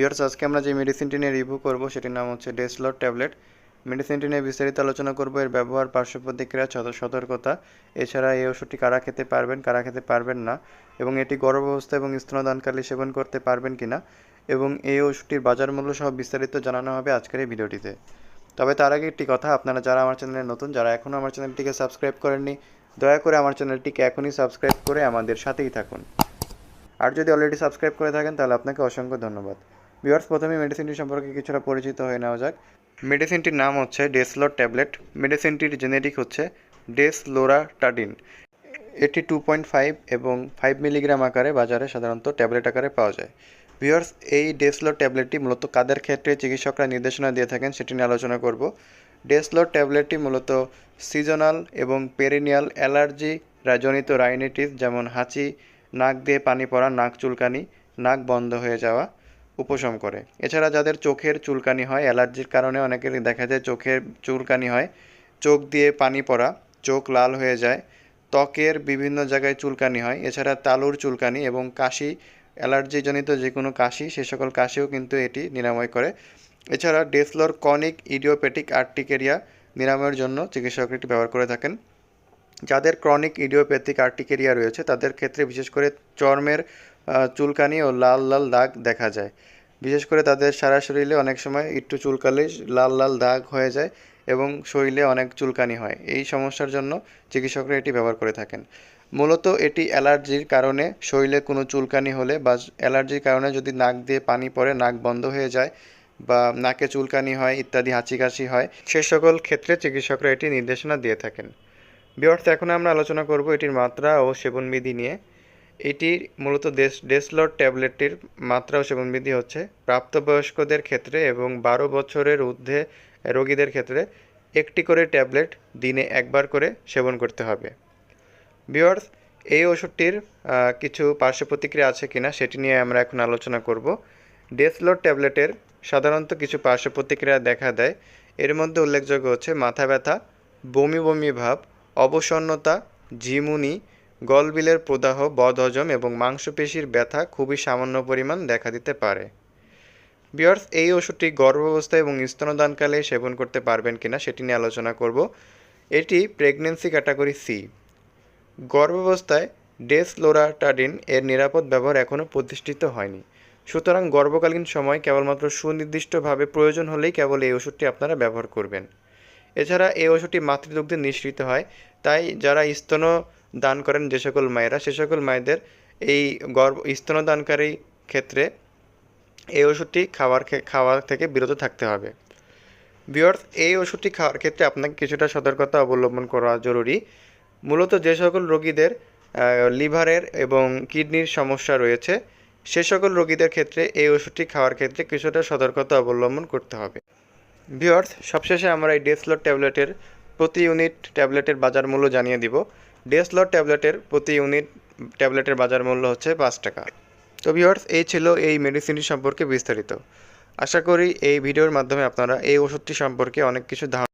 Viewers আজকে আমরা যে মেডিসিনটি নিয়ে রিভিউ করব, সেটির নাম হচ্ছে ডেসলর ট্যাবলেট মেডিসিনটি নিয়ে বিস্তারিত আলোচনা করব। এর ব্যবহার পার্শ্ব প্রতিক্রিয়া সত- সতর্কতা। এছাড়া এই ওষুধটি কারা খেতে পারবেন, কারা খেতে পারবেন না? এবং এটি গর্ভাবস্থা এবং স্তনদানকালে সেবন করতে পারবেন কিনা? এবং এই ওষুধটির বাজার মূল্য সহ বিস্তারিত জানানো হবে আজকের এই ভিডিওটিতে। তবে তার আগে একটি কথা, আপনারা যারা আমার চ্যানেলে নতুন, যারা এখনও আমার চ্যানেলটিকে সাবস্ক্রাইব করেননি, দয়া করে আমার চ্যানেলটিকে এখনই সাবস্ক্রাইব করে আমাদের সাথেই থাকুন। আর যদি অলরেডি সাবস্ক্রাইব করে থাকেন, তাহলে আপনাকে অসংখ্য ধন্যবাদ। ভিউয়ার্স, প্রথমে মেডিসিনটি সম্পর্কে কিছুটা পরিচিত হয়ে নেওয়া যাক। মেডিসিনটির নাম হচ্ছে ডেসলোর ট্যাবলেট। মেডিসিনটির জেনেরিক হচ্ছে ডেসলোরা ডেসলোরাটাডিন। এটি টু পয়েন্ট ফাইভ এবং ফাইভ মিলিগ্রাম আকারে বাজারে সাধারণত ট্যাবলেট আকারে পাওয়া যায়। ভিউয়ার্স, এই ডেসলোর ট্যাবলেটটি মূলত কাদের ক্ষেত্রে চিকিৎসকরা নির্দেশনা দিয়ে থাকেন সেটি নিয়ে আলোচনা করব। ডেসলোর ট্যাবলেটটি মূলত সিজনাল এবং পেরিনিয়াল অ্যালার্জি জনিত রাইনাইটিস যেমন হাঁচি, নাক দিয়ে পানি পড়া, নাক চুলকানি, নাক বন্ধ হয়ে যাওয়া উপশম করে। এছাড়া যাদের চোখের চুলকানি হয়, অ্যালার্জির কারণে অনেকের দেখা যায় চোখের চুলকানি হয়, চোখ দিয়ে পানি পড়া, চোখ লাল হয়ে যায়, ত্বকের বিভিন্ন জায়গায় চুলকানি হয়। এছাড়া তালুর চুলকানি এবং কাশি, অ্যালার্জিজনিত যে কোনো কাশি, সে সকল কাশিও কিন্তু এটি নিরাময় করে। এছাড়া ডেসলোর কনিক ইডিওপ্যাটিক আর্টিকেরিয়া নিরাময়ের জন্য চিকিৎসকরা এটি ব্যবহার করে থাকেন। যাদের ক্রনিক ইডিওপ্যাথিক আর্টিকেরিয়া রয়েছে, তাদের ক্ষেত্রে বিশেষ করে চর্মের চুলকানি ও লাল লাল দাগ দেখা যায়। বিশেষ করে তাদের সারা শরীরে অনেক সময় একটু চুলকালে লাল লাল দাগ হয়ে যায় এবং শরীরে অনেক চুলকানি হয়। এই সমস্যার জন্য চিকিৎসকরা এটি ব্যবহার করে থাকেন। মূলত এটি অ্যালার্জির কারণে শরীরে কোনো চুলকানি হলে বা অ্যালার্জির কারণে যদি নাক দিয়ে পানি পড়ে, নাক বন্ধ হয়ে যায় বা নাকে চুলকানি হয়, ইত্যাদি হাঁচি কাশি হয়, সে সকল ক্ষেত্রে চিকিৎসকরা এটি নির্দেশনা দিয়ে থাকেন। বিয়ার্স এখন আমরা আলোচনা করব এটির মাত্রা ও সেবনবিধি নিয়ে। এটি মূলত ডেস ডেসলর ট্যাবলেটটির মাত্রা ও সেবনবিধি হচ্ছে। প্রাপ্তবয়স্কদের ক্ষেত্রে এবং বারো বছরের ঊর্ধ্বে রোগীদের ক্ষেত্রে একটি করে ট্যাবলেট দিনে একবার করে সেবন করতে হবে। বিয়ার্স এই ওষুধটির কিছু পার্শ্ব প্রতিক্রিয়া আছে কিনা সেটি নিয়ে আমরা এখন আলোচনা করব। ডেসলর ট্যাবলেটের সাধারণত কিছু পার্শ্ব প্রতিক্রিয়া দেখা দেয়। এর মধ্যে উল্লেখযোগ্য হচ্ছে মাথা ব্যথা, বমি বমি ভাব, অবসন্নতা, ঝিমুনি গলবিলের প্রদাহ বদহজম এবং মাংসপেশির ব্যথা খুবই সামান্য পরিমাণ দেখা দিতে পারে। বিয়ার্স, এই ওষুধটি গর্ভাবস্থায় এবং স্তনদানকালে সেবন করতে পারবেন কিনা সেটি নিয়ে আলোচনা করব। এটি প্রেগনেন্সি ক্যাটাগরি সি। গর্ভাবস্থায় ডেসলোরাটাডিন এর নিরাপদ ব্যবহার এখনও প্রতিষ্ঠিত হয়নি। সুতরাং গর্ভকালীন সময় কেবলমাত্র সুনির্দিষ্টভাবে প্রয়োজন হলেই কেবল এই ওষুধটি আপনারা ব্যবহার করবেন। এছাড়া এই ওষুধটি মাতৃদুগ্ধে নিঃসৃত হয়, তাই যারা স্তন দান করেন যে সকল মায়েরা, সে সকল মায়েদের এই গর্ভ স্তনদানকারী ক্ষেত্রে এই ওষুধটি খাওয়ার খাওয়া থেকে বিরত থাকতে হবে। বিয়ার্স এই ওষুধটি খাওয়ার ক্ষেত্রে আপনাকে কিছুটা সতর্কতা অবলম্বন করা জরুরি। মূলত যে সকল রোগীদের লিভারের এবং কিডনির সমস্যা রয়েছে, সে সকল রোগীদের ক্ষেত্রে এই ওষুধটি খাওয়ার ক্ষেত্রে কিছুটা সতর্কতা অবলম্বন করতে হবে। ভিওয়ার্স সবশেষে আমরা এই ডেসলট ট্যাবলেটের প্রতি ইউনিট ট্যাবলেটের বাজার মূল্য জানিয়ে দিব। ডেসলট ট্যাবলেটের প্রতি ইউনিট ট্যাবলেটের বাজার মূল্য হচ্ছে পাঁচ টাকা। তো ভিওয়ার্স এই ছিল এই মেডিসিনটি সম্পর্কে বিস্তারিত। আশা করি এই ভিডিওর মাধ্যমে আপনারা এই ওষুধটি সম্পর্কে অনেক কিছু ধারণা